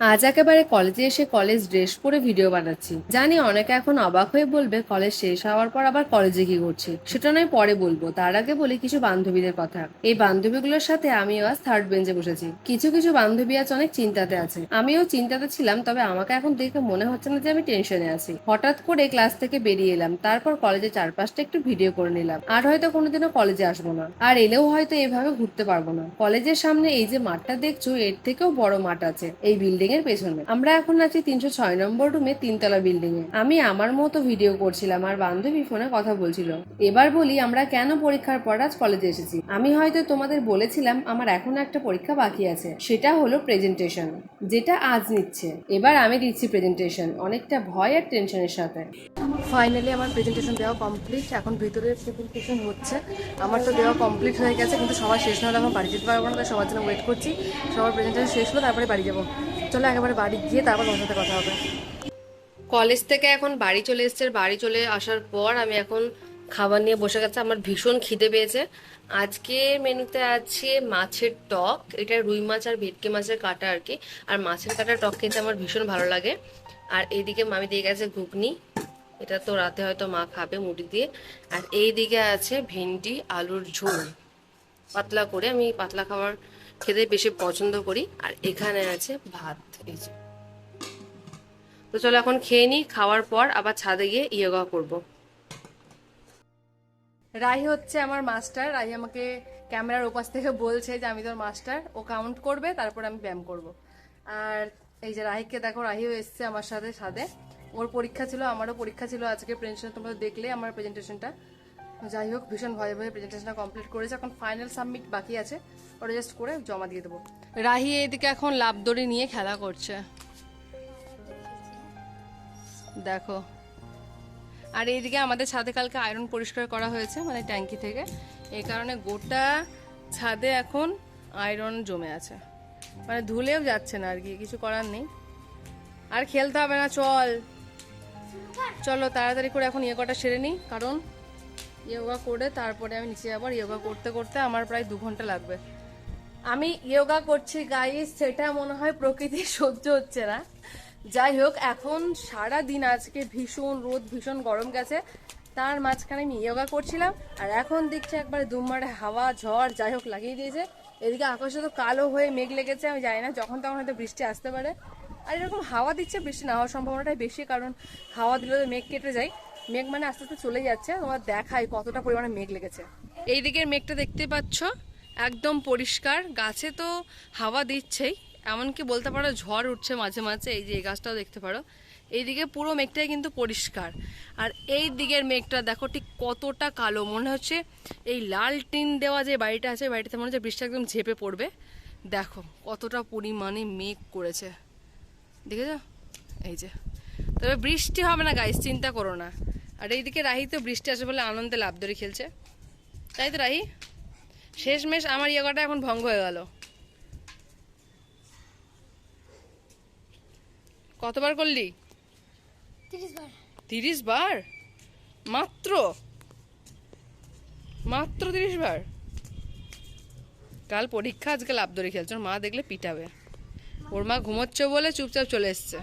আজ একেবারে কলেজে এসে কলেজ ড্রেস পরে ভিডিও বানাচ্ছি। জানি অনেকে এখন অবাক হয়ে বলবে, কলেজ শেষ হওয়ার পর আবার কলেজে কি করছি? সেটা নয়, পরে বলব। তার আগে বলি কিছু বান্ধবীদের কথা। এই বান্ধবীগুলোর সাথে আমিও আজ থার্ড বেঞ্চে বসেছি। কিছু কিছু বান্ধবী আজ অনেক চিন্তাতে আছে। আমিও চিন্তাতে ছিলাম, তবে আমাকে এখন দেখে মনে হচ্ছে না যে আমি টেনশনে আছি। হঠাৎ করে ক্লাস থেকে বেরিয়ে এলাম। তারপর কলেজের চারপাশটা একটু ভিডিও করে নিলাম। আর হয়তো কোনোদিনও কলেজে আসব না। আর এলেও হয়তো এভাবে ঘুরতে পারব না। কলেজের সামনে এই যে মাঠটা দেখছ, এর থেকেও বড় মাঠ আছে। এই বিল্ডিং এর পেছনে। আমরা এখন আছি তিনশো ছয় নম্বর রুমে তিনতলা বিল্ডিং এ আমি আমার মতো ভিডিও করছিলাম, আর বান্ধবী ফোনে কথা বলছিল। এবার বলি, আমরা কেন পরীক্ষার পর আজ কলেজে এসেছি? আমি হয়তো তোমাদের বলেছিলাম, আমার এখন একটা পরীক্ষা বাকি আছে। সেটা হলো প্রেজেন্টেশন যেটা আজ নিচ্ছে। এবার আমি দিচ্ছি প্রেজেন্টেশন অনেকটা ভয় আর টেনশনের সাথে। ফাইনালি আমার প্রেজেন্টেশন দেওয়া কমপ্লিট এখন ভিতরে প্রেজেন্টেশন হচ্ছে। আমার তো দেওয়া কমপ্লিট হয়ে গেছে, কিন্তু সবার শেষ না হলে আমার বাড়ি যেতে পারব না, তাই সবার জন্য ওয়েট করছি। সবার প্রেজেন্টেশন শেষ হলো তারপরে বাড়ি যাব। চলো একেবারে বাড়ি গিয়ে তারপর তোমার সাথে কথা হবে। কলেজ থেকে এখন বাড়ি চলে এসছে, বাড়ি চলে আসার পর আমি এখন খাবার নিয়ে বসে গেছে, আমার ভীষণ খিদে পেয়েছে। আজকে মেনুতে আছে মাছের টক, এটা রুই মাছ আর ভেটকি মাছের কাটা আর কি। আর মাছের কাটা টক খেতে আমার ভীষণ ভালো লাগে। আর এইদিকে মামি দিয়ে গেছে ঘুগনি, এটা তো রাতে হয়তো মা খাবে মুড়ি দিয়ে। আর এইদিকে আছে ভেন্ডি, আলুর ঝোল। পাতলা করে আমি পাতলা খাবার খেতে বেশি পছন্দ করি, আর এখানে আছে ভাত, এই যে। তো চলো এখন খেয়ে নিই, খাওয়ার পর আবার ছাদে গিয়ে ইয়োগা করব। রাহি হচ্ছে আমার মাস্টার, রাহি আমাকে ক্যামেরার ওপাশ থেকে বলছে যে আমি তোর মাস্টার, ও কাউন্ট করবে, তারপর আমি ব্যায়াম করব। আর এই যে রাহিকে দেখো, রাহিও এসছে আমার সাথে সাথে ওর পরীক্ষা ছিল, আমারও পরীক্ষা ছিল, আজকে প্রেজেন্টেশন তোমরা দেখলে আমার প্রেজেন্টেশনটা যাই হোক, ভীষণ ভয়ে ভয়ে প্রেজেন্টেশনটা কমপ্লিট করেছে। এখন ফাইনাল সাবমিট বাকি আছে। ওটা জাস্ট করে জমা দিয়ে দেবো। রাহি এইদিকে এখন লাভ দড়ি নিয়ে খেলা করছে। দেখো। আর এইদিকে আমাদের ছাদে কালকে আয়রন পরিষ্কার করা হয়েছে মানে ট্যাঙ্কি থেকে। এই কারণে গোটা ছাদে এখন আয়রন জমে আছে। মানে ধুলেও যাচ্ছে না আর কি, কিছু করার নেই। আর খেলতে হবে না, চল। চলো, তাড়াতাড়ি করে এখন ইয়ে কটা সেরে নিই, কারণ ইয়োগা করে তারপরে আমি নিচে আবার ইয়োগা করতে করতে আমার প্রায় দু ঘণ্টা লাগবে। আমি ইয়োগা করছি গাইস সেটা মনে হয় প্রকৃতি সহ্য হচ্ছে না। যাই হোক, এখন সারা দিন আজকে ভীষণ রোদ, ভীষণ গরম গেছে। তার মাঝখানে আমি ইয়োগা করছিলাম। আর এখন দেখছি একবার দুমারে হাওয়া, ঝড়, যাই হোক লাগিয়ে দিয়েছে। এদিকে আকাশে তো কালো হয়ে মেঘ লেগেছে, আমি জানি না, যখন তখন হয়তো বৃষ্টি আসতে পারে। আর এরকম হাওয়া দিচ্ছে, বৃষ্টি না হওয়ার সম্ভাবনাটাই বেশি, কারণ হাওয়া দিলে তো মেঘ কেটে যায়। মেঘ মানে আস্তে আস্তে চলে যাচ্ছে, তোমার দেখাই কতটা পরিমাণে মেঘ লেগেছে। এই দিকের মেঘটা দেখতে পাচ্ছ, একদম পরিষ্কার, গাছে তো হাওয়া দিচ্ছেই, এমনকি বলতে পারো ঝড় উঠছে মাঝে মাঝে, এই যে এই গাছটাও দেখতে পারো। এইদিকে পুরো মেঘটাই কিন্তু পরিষ্কার। আর এই দিকের মেঘটা দেখো ঠিক কতটা কালো, মনে হচ্ছে এই লাল টিন দেওয়া যে বাড়িটা আছে বাড়িটাতে মনে হচ্ছে বৃষ্টি একদম ঝেপে পড়বে। দেখো কতটা পরিমাণে মেঘ করেছে। দেখেছ? এই যে। তবে বৃষ্টি হবে না গাইস চিন্তা করো না। আর এইদিকে রাহি তো বৃষ্টি আসবে বলে আনন্দে লাভ ধরে খেলছে। তাই তো রাহি? শেষমেশ আমার ইয়োগাটা এখন ভঙ্গ হয়ে গেল। কতবার করলি? তিরিশ বার। মাত্র? মাত্র তিরিশ বার? কাল পরীক্ষা আজকে লাভ ধরে খেলছে। ওর মা দেখলে পিটাবে। ওর মা ঘুমোচ্ছে বলে চুপচাপ চলে এসছে।